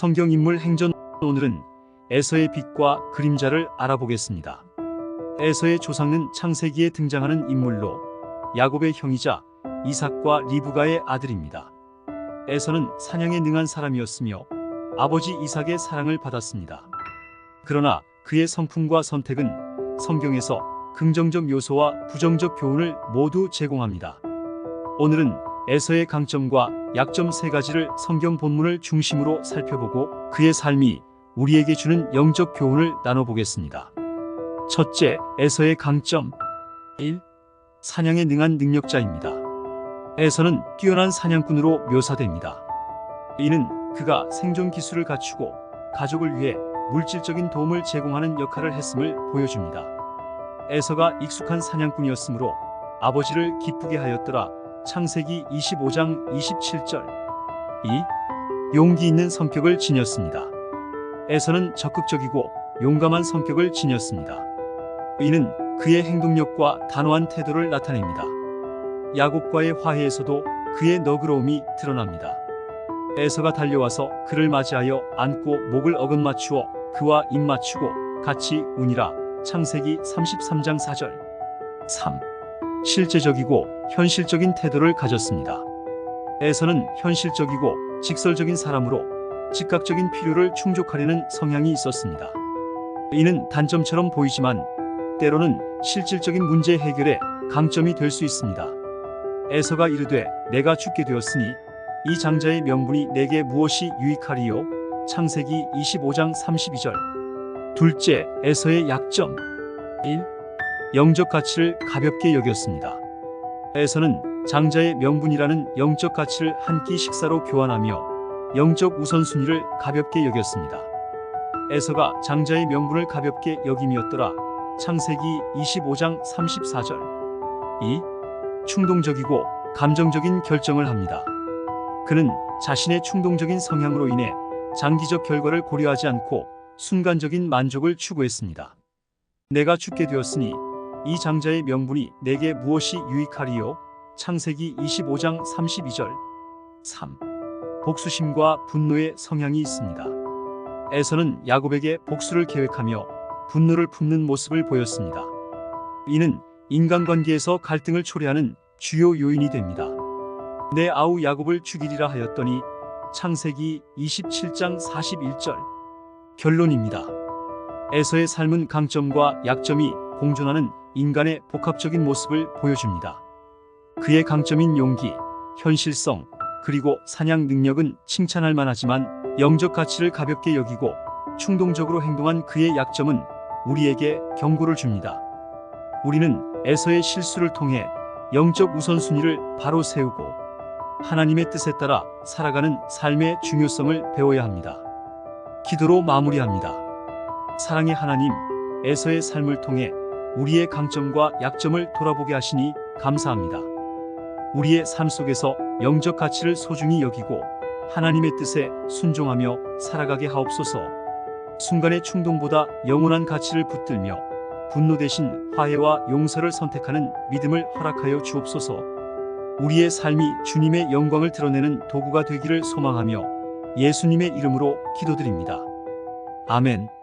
성경 인물 행전 오늘은 에서의 빛과 그림자를 알아보겠습니다. 에서의 조상은 창세기에 등장하는 인물로 야곱의 형이자 이삭과 리브가의 아들입니다. 에서는 사냥에 능한 사람이었으며 아버지 이삭의 사랑을 받았습니다. 그러나 그의 성품과 선택은 성경에서 긍정적 요소와 부정적 교훈을 모두 제공합니다. 오늘은 에서의 강점과 약점 세 가지를 성경 본문을 중심으로 살펴보고 그의 삶이 우리에게 주는 영적 교훈을 나눠보겠습니다. 첫째, 에서의 강점 1. 사냥에 능한 능력자입니다. 에서는 뛰어난 사냥꾼으로 묘사됩니다. 이는 그가 생존 기술을 갖추고 가족을 위해 물질적인 도움을 제공하는 역할을 했음을 보여줍니다. 에서가 익숙한 사냥꾼이었으므로 아버지를 기쁘게 하였더라. 창세기 25장 27절 2. 용기 있는 성격을 지녔습니다. 에서는 적극적이고 용감한 성격을 지녔습니다. 이는 그의 행동력과 단호한 태도를 나타냅니다. 야곱과의 화해에서도 그의 너그러움이 드러납니다. 에서가 달려와서 그를 맞이하여 안고 목을 어긋 맞추어 그와 입 맞추고 같이 우니라 창세기 33장 4절 3. 실제적이고 현실적인 태도를 가졌습니다. 에서는 현실적이고 직설적인 사람으로 즉각적인 필요를 충족하려는 성향이 있었습니다. 이는 단점처럼 보이지만 때로는 실질적인 문제 해결에 강점이 될 수 있습니다. 에서가 이르되 내가 죽게 되었으니 이 장자의 명분이 내게 무엇이 유익하리요? 창세기 25장 32절. 둘째, 에서의 약점. 1. 영적 가치를 가볍게 여겼습니다. 에서는 장자의 명분이라는 영적 가치를 한 끼 식사로 교환하며 영적 우선순위를 가볍게 여겼습니다. 에서가 장자의 명분을 가볍게 여김이었더라. 창세기 25장 34절. 2. 충동적이고 감정적인 결정을 합니다. 그는 자신의 충동적인 성향으로 인해 장기적 결과를 고려하지 않고 순간적인 만족을 추구했습니다. 내가 죽게 되었으니 이 장자의 명분이 내게 무엇이 유익하리요? 창세기 25장 32절. 3. 복수심과 분노의 성향이 있습니다. 에서는 야곱에게 복수를 계획하며 분노를 품는 모습을 보였습니다. 이는 인간관계에서 갈등을 초래하는 주요 요인이 됩니다. 내 아우 야곱을 죽이리라 하였더니 창세기 27장 41절. 결론입니다. 에서의 삶은 강점과 약점이 공존하는 인간의 복합적인 모습을 보여줍니다. 그의 강점인 용기, 현실성, 그리고 사냥 능력은 칭찬할 만하지만 영적 가치를 가볍게 여기고 충동적으로 행동한 그의 약점은 우리에게 경고를 줍니다. 우리는 에서의 실수를 통해 영적 우선순위를 바로 세우고 하나님의 뜻에 따라 살아가는 삶의 중요성을 배워야 합니다. 기도로 마무리합니다. 사랑의 하나님, 에서의 삶을 통해 우리의 강점과 약점을 돌아보게 하시니 감사합니다. 우리의 삶 속에서 영적 가치를 소중히 여기고 하나님의 뜻에 순종하며 살아가게 하옵소서. 순간의 충동보다 영원한 가치를 붙들며 분노 대신 화해와 용서를 선택하는 믿음을 허락하여 주옵소서. 우리의 삶이 주님의 영광을 드러내는 도구가 되기를 소망하며 예수님의 이름으로 기도드립니다. 아멘.